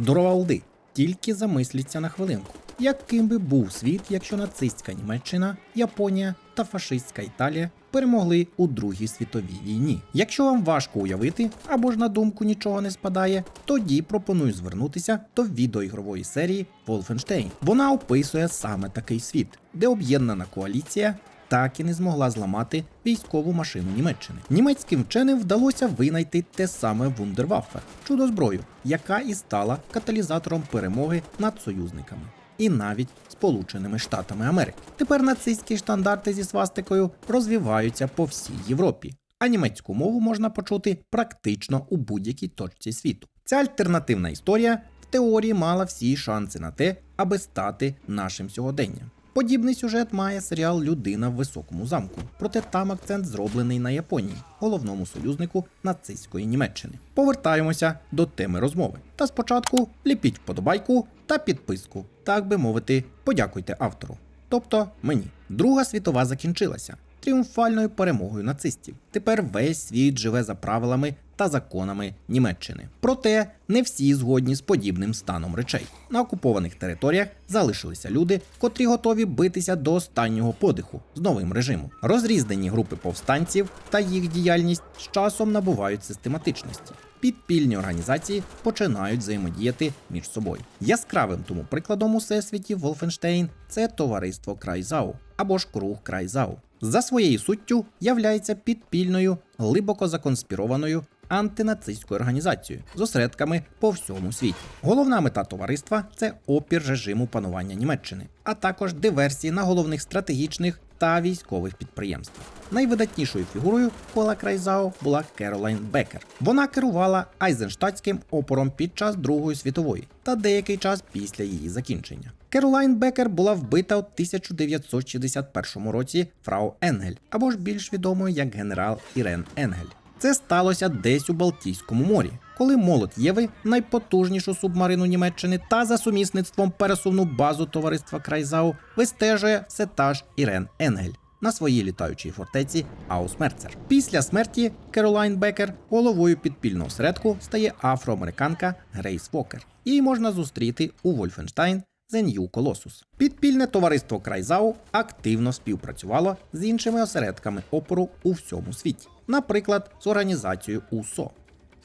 Здорова Олди. Тільки замисліться на хвилинку. Яким би був світ, якщо нацистська Німеччина, Японія та фашистська Італія перемогли у Другій світовій війні? Якщо вам важко уявити або ж на думку нічого не спадає, тоді пропоную звернутися до відеоігрової серії Wolfenstein. Вона описує саме такий світ, де об'єднана коаліція так і не змогла зламати військову машину Німеччини. Німецьким вченим вдалося винайти те саме Вундерваффе – чудо-зброю, яка і стала каталізатором перемоги над союзниками. І навіть Сполученими Штатами Америки. Тепер нацистські штандарти зі свастикою розвиваються по всій Європі, а німецьку мову можна почути практично у будь-якій точці світу. Ця альтернативна історія в теорії мала всі шанси на те, аби стати нашим сьогоденням. Подібний сюжет має серіал Людина в високому замку, проте там акцент зроблений на Японії, головному союзнику нацистської Німеччини. Повертаємося до теми розмови. Та спочатку ліпіть вподобайку та підписку, так би мовити, подякуйте автору. Тобто мені. Друга світова закінчилася тріумфальною перемогою нацистів. Тепер весь світ живе за правилами та законами Німеччини. Проте не всі згодні з подібним станом речей. На окупованих територіях залишилися люди, котрі готові битися до останнього подиху з новим режимом. Розрізнені групи повстанців та їх діяльність з часом набувають систематичності. Підпільні організації починають взаємодіяти між собою. Яскравим тому прикладом у всесвіті Wolfenstein – це товариство Крайзау або ж круг Крайзау. За своєю суттю являється підпільною, глибоко законспірованою антинацистською організацією з осередками по всьому світі. Головна мета товариства це опір режиму панування Німеччини, а також диверсії на головних стратегічних та військових підприємствах. Найвидатнішою фігурою кола Крайзау була Керолайн Бекер. Вона керувала Айзенштадтським опором під час Другої світової та деякий час після її закінчення. Керолайн Бекер була вбита у 1961 році фрау Енгель, або ж більш відомою як генерал Ірен Енгель. Це сталося десь у Балтійському морі, коли молот Єви, найпотужнішу субмарину Німеччини та за сумісництвом пересувну базу товариства Крайзау, вистежує все та ж Ірен Енгель на своїй літаючій фортеці Аусмерцер. Після смерті Керолайн Бекер головою підпільного середку стає афроамериканка Грейс Вокер. Її можна зустріти у Вольфенштайн The New Colossus. Підпільне товариство Крайзау активно співпрацювало з іншими осередками опору у всьому світі, наприклад, з організацією УСО.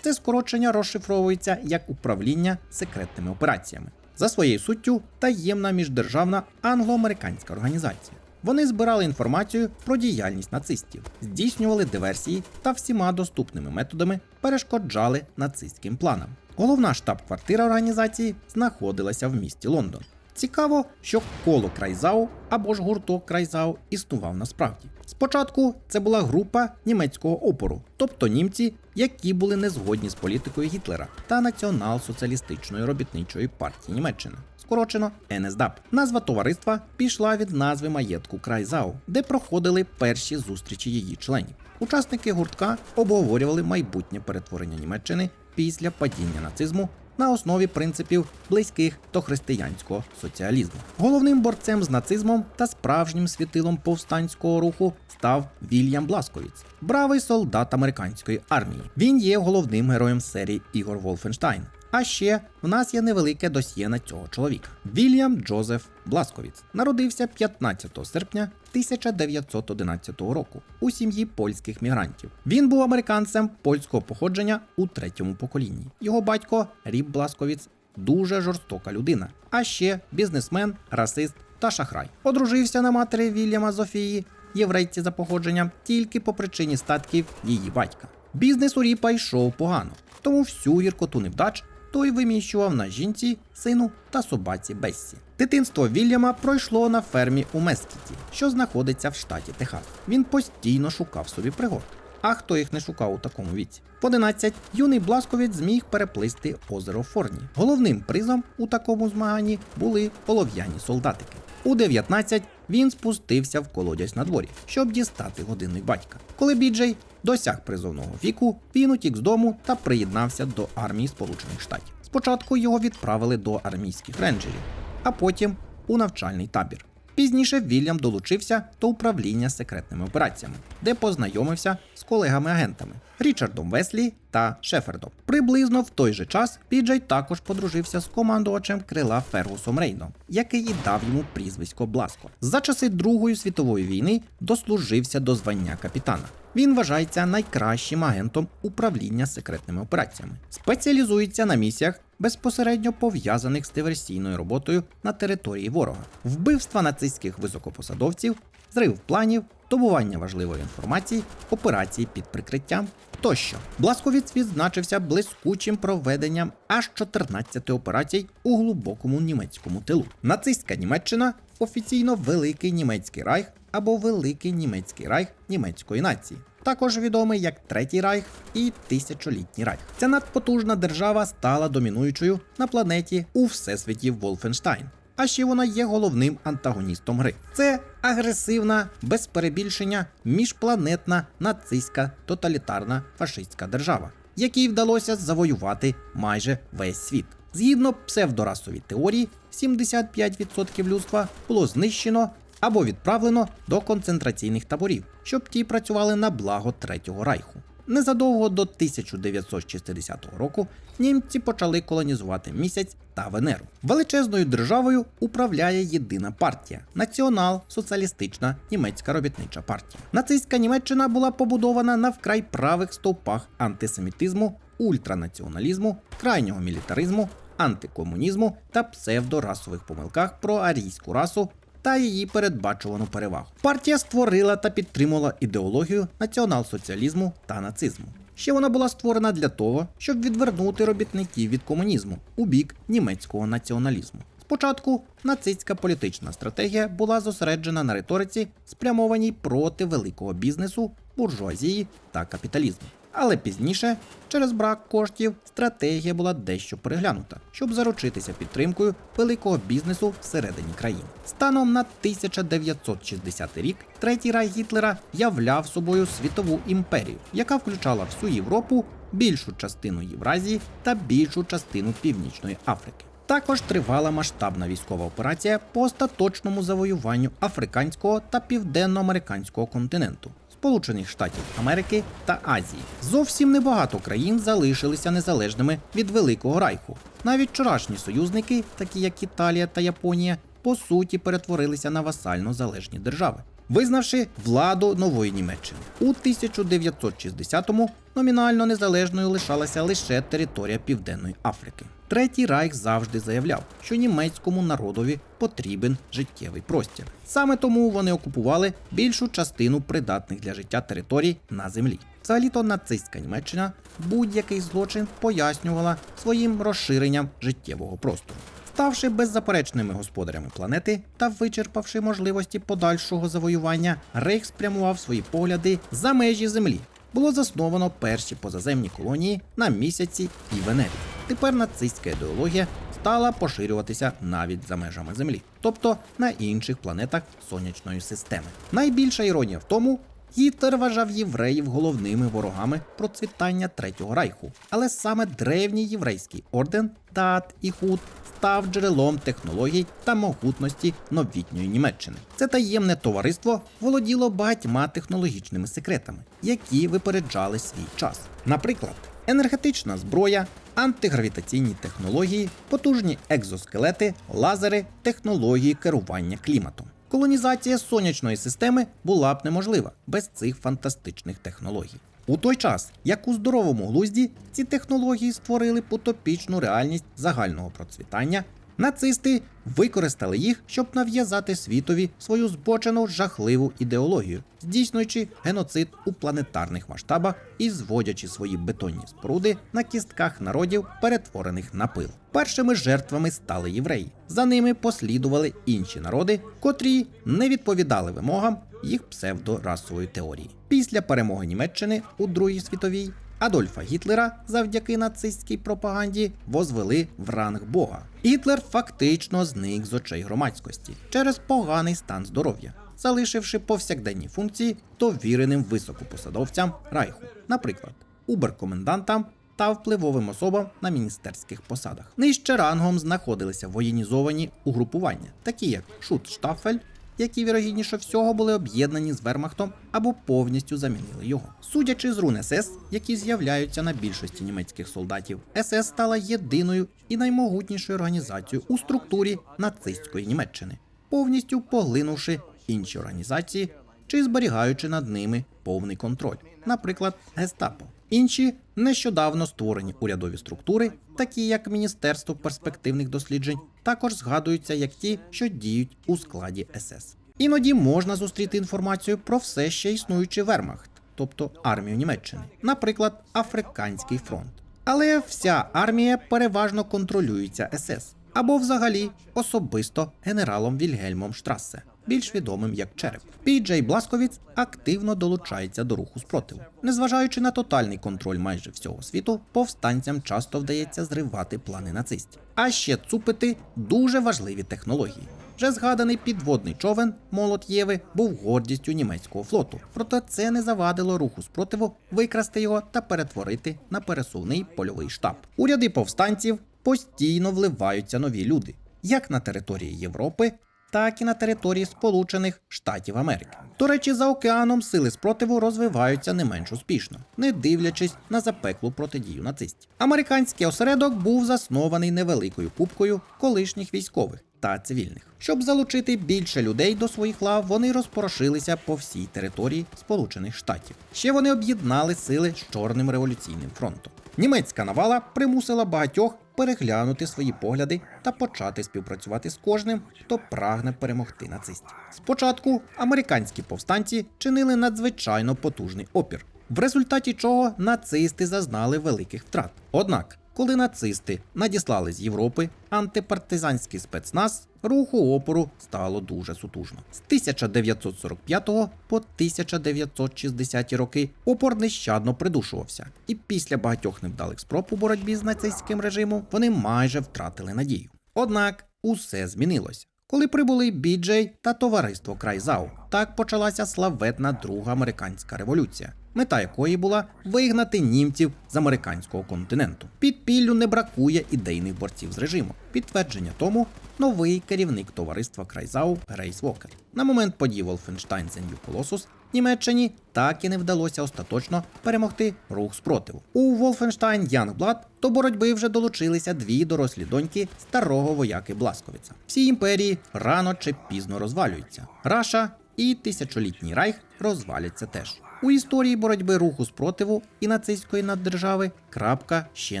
Це скорочення розшифровується як управління секретними операціями. За своєю суттю таємна міждержавна англо-американська організація. Вони збирали інформацію про діяльність нацистів, здійснювали диверсії та всіма доступними методами перешкоджали нацистським планам. Головна штаб-квартира організації знаходилася в місті Лондон. Цікаво, що коло Крайзау або ж гурток Крайзау існував насправді. Спочатку це була група німецького опору, тобто німці, які були не згодні з політикою Гітлера та Націонал-соціалістичної робітничої партії Німеччини. Скорочено НСДАП. Назва товариства пішла від назви маєтку Крайзау, де проходили перші зустрічі її членів. Учасники гуртка обговорювали майбутнє перетворення Німеччини після падіння нацизму на основі принципів близьких до християнського соціалізму. Головним борцем з нацизмом та справжнім світилом повстанського руху став Вільям Бласковіц, бравий солдат американської армії. Він є головним героєм серії Ігор Волфенштайн. А ще в нас є невелике досьє на цього чоловіка. Вільям Джозеф Бласковіц народився 15 серпня 1911 року у сім'ї польських мігрантів. Він був американцем польського походження у третьому поколінні. Його батько Ріб Бласковіц дуже жорстока людина, а ще бізнесмен, расист та шахрай. Одружився на матері Вільяма Зофії, єврейці за походженням, тільки по причині статків її батька. Бізнес у Ріпа йшов погано, тому всю гіркоту невдач той виміщував на жінці, сину та собаці Бессі. Дитинство Вільяма пройшло на фермі у Мескіті, що знаходиться в штаті Техас. Він постійно шукав собі пригод. А хто їх не шукав у такому віці? В 11 юний Бласковець зміг переплисти озеро Форні. Головним призом у такому змаганні були полов'яні солдатики. У 19 він спустився в колодязь на дворі, щоб дістати годинник батька. Коли Біджей досяг призовного віку, він утік з дому та приєднався до армії Сполучених Штатів. Спочатку його відправили до армійських рейнджерів, а потім у навчальний табір. Пізніше Вільям долучився до управління секретними операціями, де познайомився з колегами-агентами Річардом Веслі та Шефердом. Приблизно в той же час Піджей також подружився з командувачем крила Фергусом Рейном, який і дав йому прізвисько Бласко. За часи Другої світової війни дослужився до звання капітана. Він вважається найкращим агентом управління секретними операціями, спеціалізується на місіях, безпосередньо пов'язаних з диверсійною роботою на території ворога, вбивства нацистських високопосадовців, зрив планів, добування важливої інформації, операції під прикриттям тощо. Бласковіц відзначився блискучим проведенням аж 14 операцій у глибокому німецькому тилу. Нацистська Німеччина офіційно Великий Німецький Райх або Великий Німецький Райх німецької нації. Також відомий як Третій Райх і Тисячолітній Райх. Ця надпотужна держава стала домінуючою на планеті у всесвіті Волфенштайн. А ще вона є головним антагоністом гри. Це агресивна, без перебільшення, міжпланетна нацистська тоталітарна фашистська держава, якій вдалося завоювати майже весь світ. Згідно псевдорасовій теорії, 75% людства було знищено або відправлено до концентраційних таборів, щоб ті працювали на благо Третього Райху. Незадовго до 1960 року німці почали колонізувати місяць та Венеру. Величезною державою управляє єдина партія націонал-соціалістична німецька робітнича партія. Нацистська Німеччина була побудована на вкрай правих стовпах антисемітизму, ультранаціоналізму, крайнього мілітаризму, антикомунізму та псевдорасових помилках про арійську расу та її передбачувану перевагу. Партія створила та підтримувала ідеологію націонал-соціалізму та нацизму. Ще вона була створена для того, щоб відвернути робітників від комунізму у бік німецького націоналізму. Спочатку нацистська політична стратегія була зосереджена на риториці, спрямованій проти великого бізнесу, буржуазії та капіталізму. Але пізніше, через брак коштів, стратегія була дещо переглянута, щоб заручитися підтримкою великого бізнесу всередині країни. Станом на 1960 рік третій рай Гітлера являв собою світову імперію, яка включала всю Європу, більшу частину Євразії та більшу частину Північної Африки. Також тривала масштабна військова операція по остаточному завоюванню африканського та південноамериканського континенту. Сполучених Штатів Америки та Азії. Зовсім небагато країн залишилися незалежними від Великого Райху. Навіть вчорашні союзники, такі як Італія та Японія, по суті перетворилися на васально залежні держави. Визнавши владу нової Німеччини у 1960-му номінально незалежною лишалася лише територія Південної Африки. Третій Райх завжди заявляв, що німецькому народові потрібен життєвий простір. Саме тому вони окупували більшу частину придатних для життя територій на землі. Взагалі-то нацистська Німеччина будь-який злочин пояснювала своїм розширенням життєвого простору. Ставши беззаперечними господарями планети та вичерпавши можливості подальшого завоювання, Рейх спрямував свої погляди за межі землі. Було засновано перші позаземні колонії на місяці і Венері. Тепер нацистська ідеологія стала поширюватися навіть за межами Землі, тобто на інших планетах сонячної системи. Найбільша іронія в тому, Гітлер вважав євреїв головними ворогами процвітання Третього Райху, але саме древній єврейський орден Дат і Худ став джерелом технологій та могутності новітньої Німеччини. Це таємне товариство володіло багатьма технологічними секретами, які випереджали свій час. Наприклад, енергетична зброя, антигравітаційні технології, потужні екзоскелети, лазери, технології керування кліматом. Колонізація сонячної системи була б неможлива без цих фантастичних технологій. У той час, як у здоровому глузді, ці технології створили потопічну реальність загального процвітання, нацисти використали їх, щоб нав'язати світові свою збочену жахливу ідеологію, здійснюючи геноцид у планетарних масштабах і зводячи свої бетонні споруди на кістках народів, перетворених на пил. Першими жертвами стали євреї. За ними послідували інші народи, котрі не відповідали вимогам їх псевдорасової теорії. Після перемоги Німеччини у Другій світовій Адольфа Гітлера завдяки нацистській пропаганді возвели в ранг Бога. Гітлер фактично зник з очей громадськості через поганий стан здоров'я, залишивши повсякденні функції довіреним високопосадовцям Райху, наприклад, уберкомендантам та впливовим особам на міністерських посадах. Нижче рангом знаходилися воєнізовані угрупування, такі як Шутштафель, які вірогідніше всього були об'єднані з Вермахтом або повністю замінили його. Судячи з рун СС, які з'являються на більшості німецьких солдатів, СС стала єдиною і наймогутнішою організацією у структурі нацистської Німеччини, повністю поглинувши інші організації чи зберігаючи над ними повний контроль, наприклад, Гестапо. Інші нещодавно створені урядові структури, такі як Міністерство перспективних досліджень, також згадуються як ті, що діють у складі СС. Іноді можна зустріти інформацію про все ще існуючий вермахт, тобто армію Німеччини, наприклад, Африканський фронт. Але вся армія переважно контролюється СС або взагалі особисто генералом Вільгельмом Штрассе, більш відомим як Череп. Пі-Джей Бласковіц активно долучається до руху спротиву. Незважаючи на тотальний контроль майже всього світу, повстанцям часто вдається зривати плани нацистів. А ще цупити дуже важливі технології. Вже згаданий підводний човен Молот Єви був гордістю німецького флоту. Проте це не завадило руху спротиву викрасти його та перетворити на пересувний польовий штаб. Уряди повстанців постійно вливаються нові люди, як на території Європи, так і на території Сполучених Штатів Америки. До речі, за океаном сили спротиву розвиваються не менш успішно, не дивлячись на запеклу протидію нацистів. Американський осередок був заснований невеликою купкою колишніх військових та цивільних. Щоб залучити більше людей до своїх лав, вони розпорошилися по всій території Сполучених Штатів. Ще вони об'єднали сили з Чорним революційним фронтом. Німецька навала примусила багатьох переглянути свої погляди та почати співпрацювати з кожним, хто прагне перемогти нацистів. Спочатку американські повстанці чинили надзвичайно потужний опір, в результаті чого нацисти зазнали великих втрат. Однак, коли нацисти надіслали з Європи антипартизанський спецназ, руху опору стало дуже сутужно. З 1945 по 1960 роки опор нещадно придушувався, і після багатьох невдалих спроб у боротьбі з нацистським режимом вони майже втратили надію. Однак усе змінилося. Коли прибули Біджей та товариство Крайзау, так почалася славетна друга американська революція, мета якої була вигнати німців з американського континенту. Під піллю не бракує ідейних борців з режимом. Підтвердження тому новий керівник товариства Крайзау Грейс Вокер. На момент подій The New Colossus Німеччині так і не вдалося остаточно перемогти рух спротиву. У Wolfenstein Youngblood до боротьби вже долучилися дві дорослі доньки старого вояки Бласковіца. Всі імперії рано чи пізно розвалюються. Раша і тисячолітній райх розваляться теж. У історії боротьби руху спротиву і нацистської наддержави крапка ще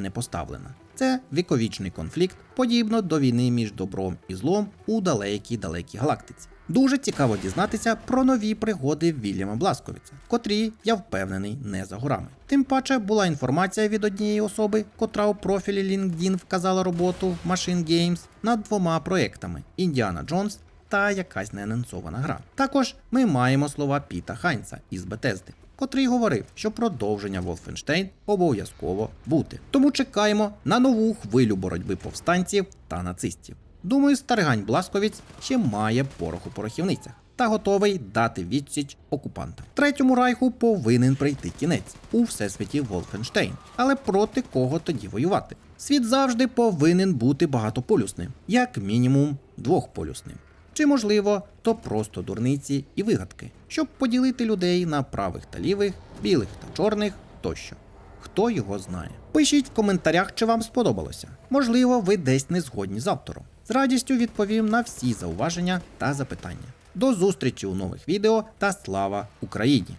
не поставлена. Це віковічний конфлікт, подібно до війни між добром і злом у далекій далекій галактиці. Дуже цікаво дізнатися про нові пригоди Вільяма Бласковіца, котрі, я впевнений, не за горами. Тим паче була інформація від однієї особи, котра у профілі LinkedIn вказала роботу в Machine Games над двома проектами Індіана Джонс та якась неанонсована гра. Також ми маємо слова Піта Хайнца із Бетезди, котрий говорив, що продовження Wolfenstein обов'язково бути. Тому чекаємо на нову хвилю боротьби повстанців та нацистів. Думаю, Старгань Бласковіць ще має порох у порохівницях та готовий дати відсіч окупантам. Третьому райху повинен прийти кінець у всесвіті Wolfenstein. Але проти кого тоді воювати? Світ завжди повинен бути багатополюсним, як мінімум двохполюсним. Чи можливо, то просто дурниці і вигадки, щоб поділити людей на правих та лівих, білих та чорних тощо. Хто його знає? Пишіть в коментарях, чи вам сподобалося. Можливо, ви десь не згодні з автором. З радістю відповім на всі зауваження та запитання. До зустрічі у нових відео та слава Україні!